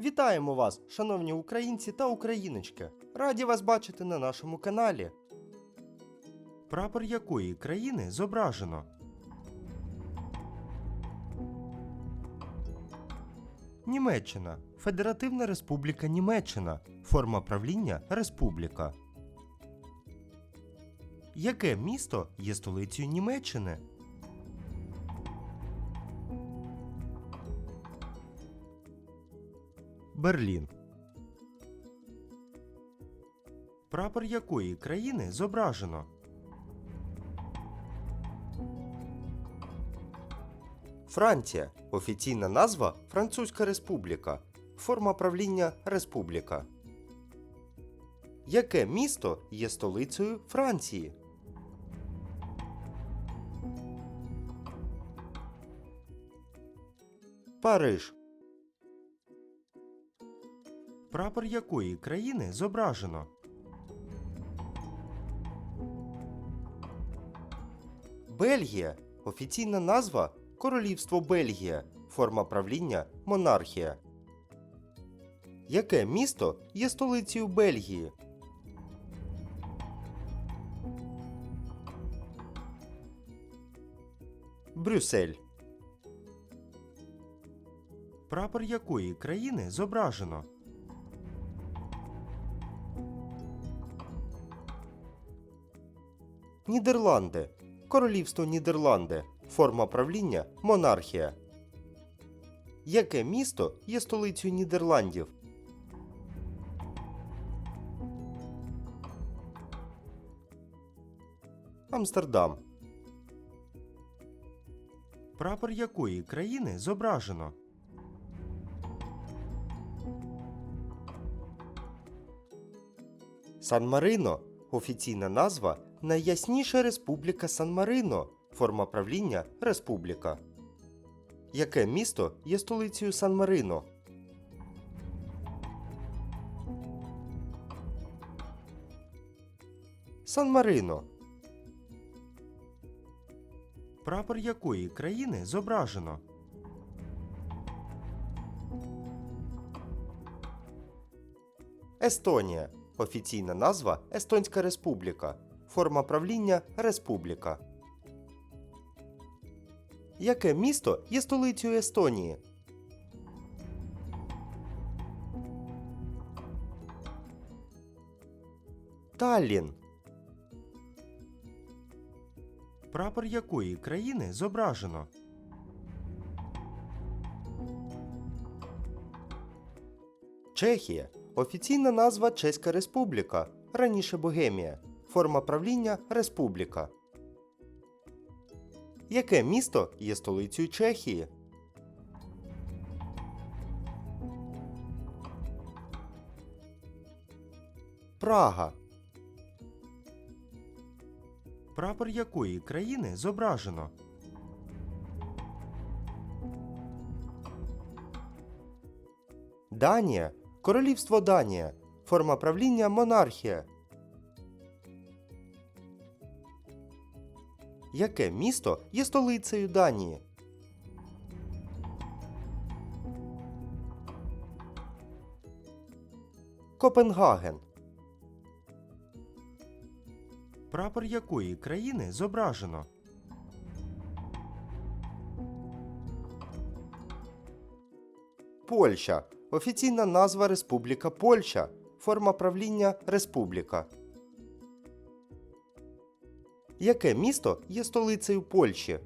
Вітаємо вас, шановні українці та україночки! Раді вас бачити на нашому каналі. Прапор якої країни зображено? Німеччина. Федеративна Республіка Німеччина. Форма правління Республіка. Яке місто є столицею Німеччини? Берлін. Прапор якої країни зображено? Франція. Офіційна назва Французька Республіка. Форма правління Республіка. Яке місто є столицею Франції? Париж. Прапор якої країни зображено? Бельгія. Офіційна назва Королівство Бельгія. Форма правління монархія. Яке місто є столицею Бельгії? Брюссель. Прапор якої країни зображено? Нідерланди. Королівство Нідерланди. Форма правління монархія. Яке місто є столицею Нідерландів? Амстердам. Прапор якої країни зображено? Сан-Марино офіційна назва Найясніша Республіка Сан-Марино. Форма правління Республіка. Яке місто є столицею Сан-Марино? Сан-Марино. Прапор якої країни зображено? Естонія. Офіційна назва Естонська Республіка. Форма правління Республіка. Яке місто є столицею Естонії? Таллін. Прапор якої країни зображено? Чехія. Офіційна назва Чеська Республіка. Раніше Богемія. Форма правління Республіка. Яке місто є столицею Чехії? Прага. Прапор якої країни зображено? Данія. Королівство Данія. Форма правління монархія. Яке місто є столицею Данії? Копенгаген. Прапор якої країни зображено? Польща. Офіційна назва Республіка Польща. Форма правління Республіка. Яке місто є столицею Польщі?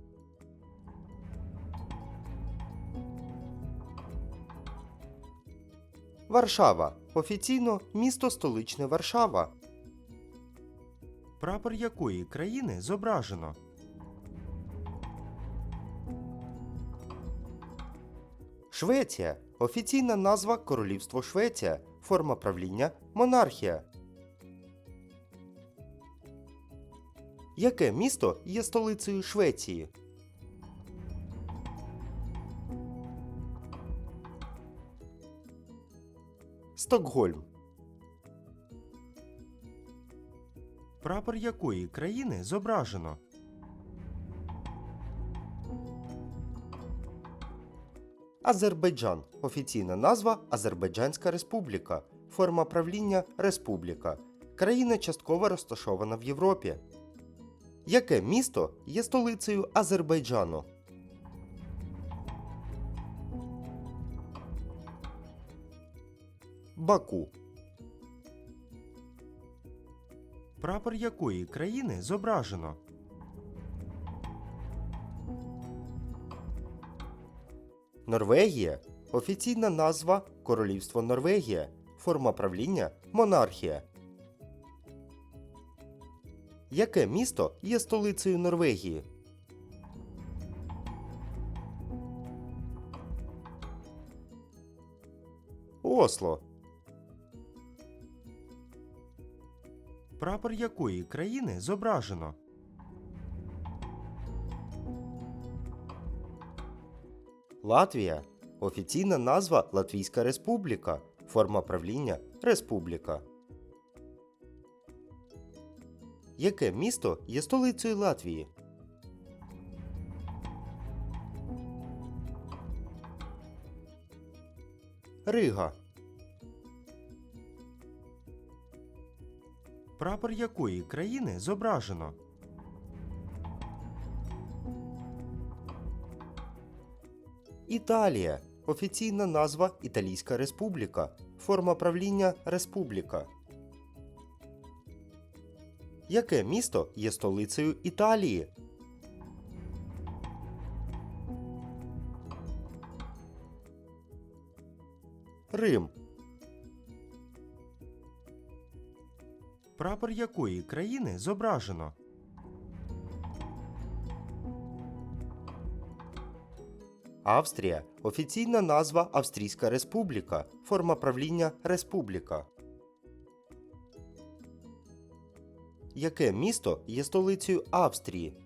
Варшава. Офіційно місто столичне Варшава. Прапор якої країни зображено? Швеція. Офіційна назва Королівство Швеція. Форма правління монархія. Яке місто є столицею Швеції? Стокгольм. Прапор якої країни зображено? Азербайджан. Офіційна назва Азербайджанська Республіка. Форма правління Республіка. Країна частково розташована в Європі. Яке місто є столицею Азербайджану? Баку. Прапор якої країни зображено? Норвегія офіційна назва Королівство Норвегія, форма правління монархія. Яке місто є столицею Норвегії? Осло. Прапор якої країни зображено? Латвія офіційна назва Латвійська Республіка, форма правління Республіка. Яке місто є столицею Латвії? Рига. Прапор якої країни зображено? Італія. Офіційна назва Італійська Республіка. Форма правління Республіка. Яке місто є столицею Італії? Рим. Прапор якої країни зображено? Австрія офіційна назва Австрійська Республіка, форма правління Республіка. Яке місто є столицею Австрії?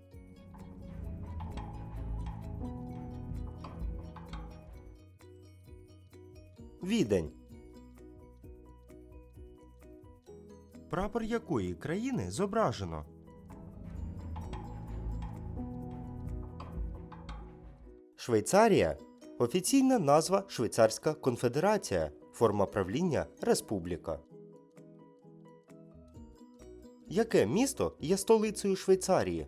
Відень. Прапор якої країни зображено? Швейцарія офіційна назва Швейцарська Конфедерація, форма правління Республіка. Яке місто є столицею Швейцарії?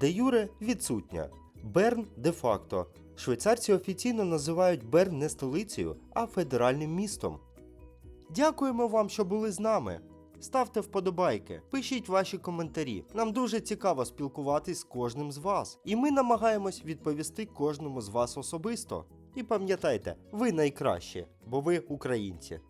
Де Юре відсутня. Берн де факто. Швейцарці офіційно називають Берн не столицею, а федеральним містом. Дякуємо вам, що були з нами. Ставте вподобайки, пишіть ваші коментарі. Нам дуже цікаво спілкуватись з кожним з вас, і ми намагаємось відповісти кожному з вас особисто. І пам'ятайте, ви найкращі, бо ви українці.